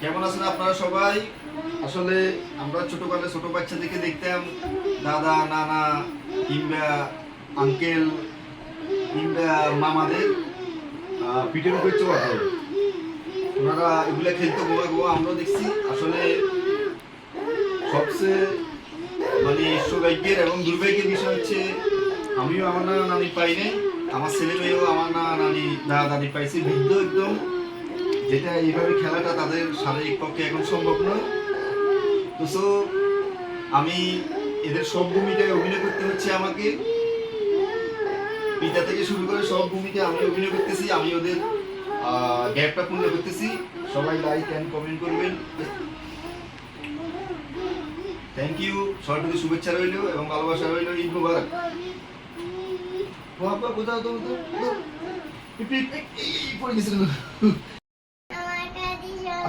কেমন আছেন আপনারা সবাই? আসলে আমরা ছোটকালে ছোট বাচ্চা বাচ্চাদেরকে দেখতাম, দাদা, নানা, কিংবা আঙ্কেল কিংবা মামাদের পিঠের উপরে চড়াতো ওনারা এগুলো খেলতো গোয়া গোয়া আমরা দেখছি। আসলে সবচেয়ে মানে সৌভাগ্যের এবং দুর্ভাগ্যের বিষয় হচ্ছে, আমিও আমার নানা নানি পাইনি, আমার ছেলে মেয়েও আমার নানা নানি, দাদা, দাদি পাইছি বৃদ্ধ একদম। যেটা এইভাবে খেলাটা তাদের শারীরিক পক্ষে এখন সম্ভব নয়। তো সো আমি এদের সব ভূমিকায় অভিনয় করতে হচ্ছে আমাকে। পিতা থেকে শুরু করে সব ভূমিকায় আমি অভিনয় করতেছি, আমি ওদের গ্যাপটা পূর্ণ করতেছি। সবাই লাইক অ্যান্ড কমেন্ট করবেন। থ্যাংক ইউ সবার প্রতি শুভেচ্ছা রইল এবং ভালোবাসা রইল। ঈদ মুবারক। কোথাও তো পড়ে গেছিল।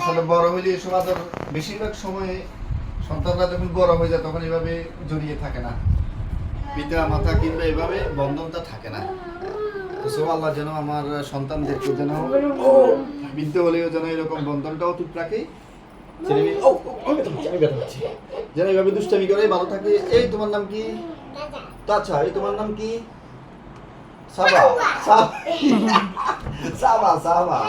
আসলে বড় হইলে এসব আদর বেশিরভাগ সময়ে সন্তানরা যখন বড় হয়ে যায়, তখন এভাবে জড়িয়ে থাকে না। পিতা, মাতা কিংবা এভাবে বন্ধনটা থাকে না। আল্লাহ যেন আমার সন্তানদেরকে যেন বৃদ্ধ হলেও যেন এরকম বন্ধনটাও ঠিক রাখে। যেন এইভাবে দুষ্টামি করে, ভালো থাকে। এই তোমার নাম কি? আচ্ছা এই তোমার নাম কি? সাবা সাবা সাবা সাবা।